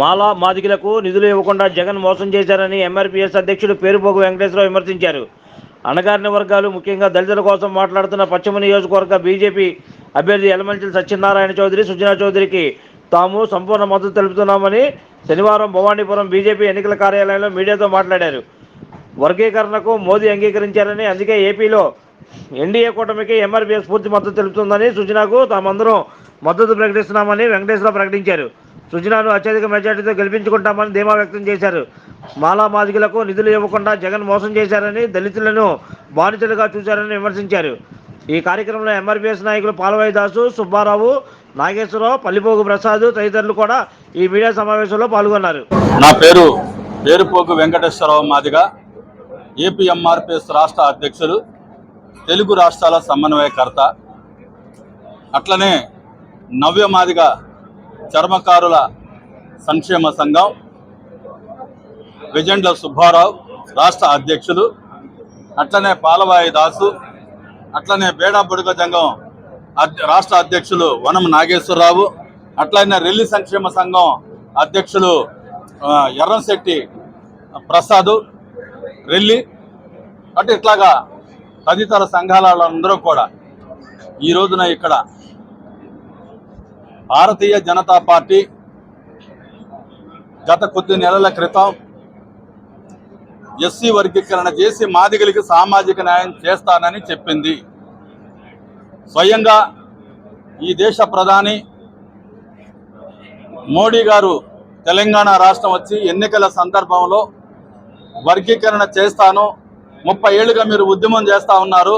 మాలా మాదిగలకు నిధులు ఇవ్వకుండా జగన్ మోసం చేశారని ఎంఆర్పీఎస్ అధ్యక్షుడు పేరుపోగు వెంకటేశ్వరరావు విమర్శించారు. అణగారిన వర్గాలు ముఖ్యంగా దళితుల కోసం మాట్లాడుతున్న పశ్చిమ నియోజకవర్గ బీజేపీ అభ్యర్థి యలమంచిలి సత్యనారాయణ చౌదరి సుజనా చౌదరికి తాము సంపూర్ణ మద్దతు తెలుపుతున్నామని శనివారం భవానీపురం బీజేపీ ఎన్నికల కార్యాలయంలో మీడియాతో మాట్లాడారు. వర్గీకరణకు మోదీ అంగీకరించారని అందుకే ఏపీలో ఎన్డీఏ కూటమికి ఎంఆర్పీఎస్ పూర్తి మద్దతు తెలుపుతుందని సుజనాకు తామందరం మద్దతు ప్రకటిస్తున్నామని వెంకటేశ్వరరావు ప్రకటించారు. సృజనాను అత్యధిక మెజార్టీతో గెలిపించుకుంటామని ధీమా వ్యక్తం చేశారు. మాలా మాదిగలకు నిధులు ఇవ్వకుండా జగన్ మోసం చేశారని దళితులను బానిసలుగా చూశారని విమర్శించారు. ఈ కార్యక్రమంలో ఎంఆర్పీఎస్ నాయకులు పాలవాయి దాసు సుబ్బారావు నాగేశ్వరరావు పల్లిపోగు ప్రసాద్ తదితరులు కూడా ఈ మీడియా సమావేశంలో పాల్గొన్నారు. నా పేరు పేరుపోకు వెంకటేశ్వరరావు మాదిగా ఏపీఎంఆర్పిఎస్ రాష్ట్ర అధ్యక్షులు తెలుగు రాష్ట్రాల సమన్వయకర్త. అట్లనే నవ్య మాదిగ చర్మకారుల సంక్షేమ సంఘం విజండ్ల సుబ్బారావు రాష్ట్ర అధ్యక్షులు అట్లనే పాలవాయి దాసు అట్లనే బేడా బుడుగ సంఘం రాష్ట్ర అధ్యక్షులు వనం నాగేశ్వరరావు అట్లనే రెల్లి సంక్షేమ సంఘం అధ్యక్షులు ఎర్రంశెట్టి ప్రసాద్ రెల్లి అటు ఇట్లాగా తదితర సంఘాల కూడా ఈ రోజున ఇక్కడ భారతీయ జనతా పార్టీ గత కొద్ది నెలల క్రితం ఎస్సీ వర్గీకరణ చేసి మాదిగలికి సామాజిక న్యాయం చేస్తానని చెప్పింది. స్వయంగా ఈ దేశ ప్రధాని మోడీ గారు తెలంగాణ రాష్ట్రం వచ్చి ఎన్నికల సందర్భంలో వర్గీకరణ చేస్తాను. ముప్పై ఏళ్ళుగా మీరు ఉద్యమం చేస్తా ఉన్నారు.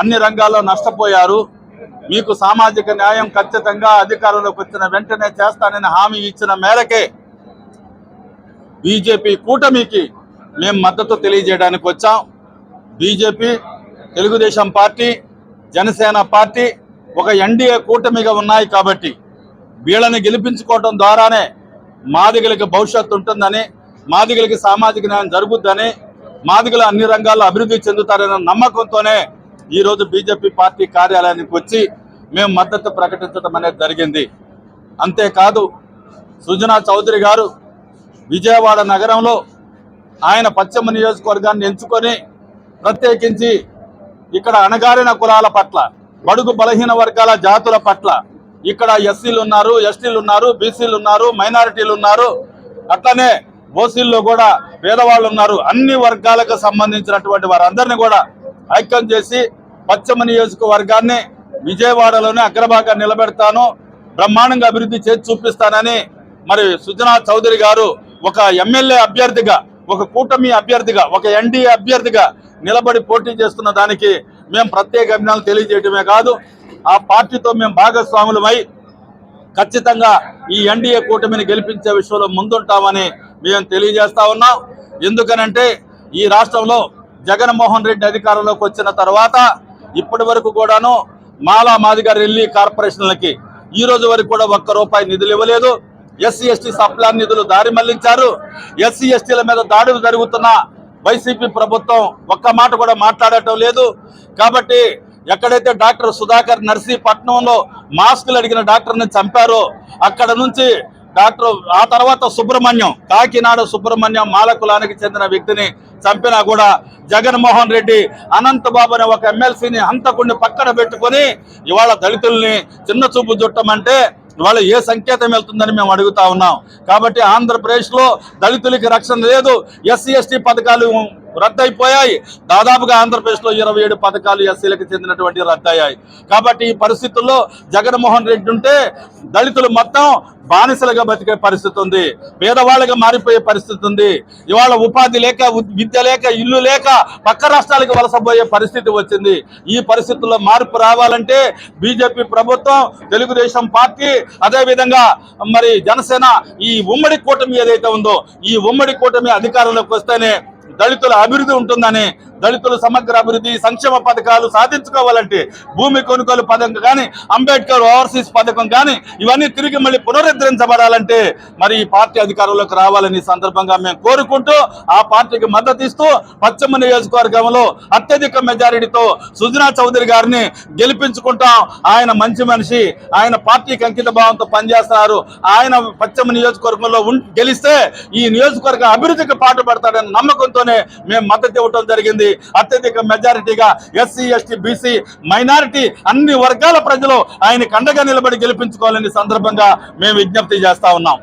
అన్ని రంగాల్లో నష్టపోయారు. మీకు సామాజిక న్యాయం ఖచ్చితంగా అధికారంలోకి వచ్చిన వెంటనే చేస్తానని హామీ ఇచ్చిన మేరకే బీజేపీ కూటమికి మేము మద్దతు తెలియజేయడానికి వచ్చాం. BJP Telugu Desam party Jana Sena party ఒక ఎన్డీఏ కూటమిగా ఉన్నాయి కాబట్టి వీళ్ళని గెలిపించుకోవడం ద్వారానే మాదిగలకి భవిష్యత్తు ఉంటుందని మాదిగలకి సామాజిక న్యాయం జరుగుద్దని మాదిగలు అన్ని రంగాల్లో అభివృద్ధి చెందుతారనే నమ్మకంతోనే ఈరోజు బీజేపీ పార్టీ కార్యాలయానికి వచ్చి మేము మద్దతు ప్రకటించడం అనేది జరిగింది. అంతేకాదు సుజనా చౌదరి గారు విజయవాడ నగరంలో ఆయన పశ్చిమ నియోజకవర్గాన్ని ఎంచుకొని ప్రత్యేకించి ఇక్కడ అణగారిన కులాల పట్ల బడుగు బలహీన వర్గాల జాతుల పట్ల ఇక్కడ ఎస్సీలు ఉన్నారు ఎస్టీలు ఉన్నారు బీసీలు ఉన్నారు మైనారిటీలు ఉన్నారు. అట్లనే ఓసీల్లో కూడా పేదవాళ్ళు ఉన్నారు. అన్ని వర్గాలకు సంబంధించినటువంటి వారందరినీ కూడా ఐక్యం చేసి పశ్చిమ నియోజకవర్గాన్ని విజయవాడలోనే అగ్రభాగాన్ని నిలబెడతాను. బ్రహ్మాండంగా అభివృద్ధి చేసి చూపిస్తానని మరి సుజనా చౌదరి గారు ఒక ఎమ్మెల్యే అభ్యర్థిగా ఒక కూటమి అభ్యర్థిగా ఒక ఎన్డీఏ అభ్యర్థిగా నిలబడి పోటీ చేస్తున్న దానికి మేము ప్రత్యేక అభినందనలు తెలియజేయటమే కాదు ఆ పార్టీతో మేము భాగస్వాములమై ఖచ్చితంగా ఈ ఎన్డీఏ కూటమిని గెలిపించే విషయంలో ముందుంటామని మేము తెలియజేస్తా ఉన్నాం. ఎందుకనంటే ఈ రాష్ట్రంలో జగన్మోహన్ రెడ్డి అధికారంలోకి వచ్చిన తర్వాత ఇప్పటి వరకు కూడాను మాలా మాదిగా రెల్లి కార్పొరేషన్లకి ఈ రోజు వరకు కూడా ఒక్క రూపాయి నిధులు ఇవ్వలేదు. ఎస్సీ ఎస్టీ సప్లాన్ నిధులు దారి మళ్ళించారు. ఎస్సీ ఎస్టీల మీద దాడులు జరుగుతున్న వైసీపీ ప్రభుత్వం ఒక్క మాట కూడా మాట్లాడటం లేదు. కాబట్టి ఎక్కడైతే డాక్టర్ సుధాకర్ నర్సీపట్నంలో మాస్కులు అడిగిన డాక్టర్ని చంపారో అక్కడ నుంచి డాక్టర్ ఆ తర్వాత సుబ్రహ్మణ్యం కాకినాడ సుబ్రహ్మణ్యం మాల కులానికి చెందిన వ్యక్తిని చంపినా కూడా జగన్మోహన్ రెడ్డి అనంతబాబు అనే ఒక ఎమ్మెల్సీని హంతకుడిని పక్కన పెట్టుకొని ఇవాళ దళితుల్ని చిన్న చూపు చుట్టమంటే ఇవాళ ఏ సంకేతం వెళ్తుందని మేము అడుగుతా ఉన్నాం. కాబట్టి ఆంధ్రప్రదేశ్లో దళితులకి రక్షణ లేదు ఎస్సీ ఎస్టీ పథకాలు రద్దయిపోయాయి. దాదాపుగా ఆంధ్రప్రదేశ్లో ఇరవై ఏడు పథకాలు ఎస్సీలకు చెందినటువంటి రద్దయ్యాయి. కాబట్టి ఈ పరిస్థితుల్లో జగన్మోహన్ రెడ్డి ఉంటే దళితులు మొత్తం బానిసలుగా బతికే పరిస్థితి ఉంది. పేదవాళ్ళగా మారిపోయే పరిస్థితి ఉంది. ఇవాళ ఉపాధి లేక విద్య లేక ఇల్లు లేక పక్క రాష్ట్రాలకు వలసపోయే పరిస్థితి వచ్చింది. ఈ పరిస్థితుల్లో మార్పు రావాలంటే బీజేపీ ప్రభుత్వం తెలుగుదేశం పార్టీ అదేవిధంగా మరి జనసేన ఈ ఉమ్మడి కూటమి ఏదైతే ఉందో ఈ ఉమ్మడి కూటమి అధికారంలోకి వస్తేనే దళితుల అభివృద్ధి ఉంటుందని దళితులు సమగ్ర అభివృద్ధి సంక్షేమ పథకాలు సాధించుకోవాలంటే భూమి కొనుగోలు పథకం కానీ అంబేద్కర్ ఓవర్సీస్ పథకం కానీ ఇవన్నీ తిరిగి మళ్ళీ పునరుద్ధరించబడాలంటే మరి ఈ పార్టీ అధికారంలోకి రావాలని సందర్భంగా మేము కోరుకుంటూ ఆ పార్టీకి మద్దతు ఇస్తూ పశ్చిమ నియోజకవర్గంలో అత్యధిక మెజారిటీతో సుజనా చౌదరి గారిని గెలిపించుకుంటాం. ఆయన మంచి మనిషి. ఆయన పార్టీకి అంకిత భావంతో పనిచేస్తున్నారు. ఆయన పశ్చిమ నియోజకవర్గంలో ఉం- గెలిస్తే ఈ నియోజకవర్గ అభివృద్ధికి పాటుపడతాడన్న నమ్మకంతోనే మేము మద్దతు ఇవ్వడం జరిగింది. అత్యధిక మెజారిటీగా ఎస్సీ ఎస్టీ బీసీ మైనారిటీ అన్ని వర్గాల ప్రజలు ఆయన కండగా నిలబడి గెలిపించుకోవాలని సందర్భంగా మేము విజ్ఞప్తి చేస్తా ఉన్నాం.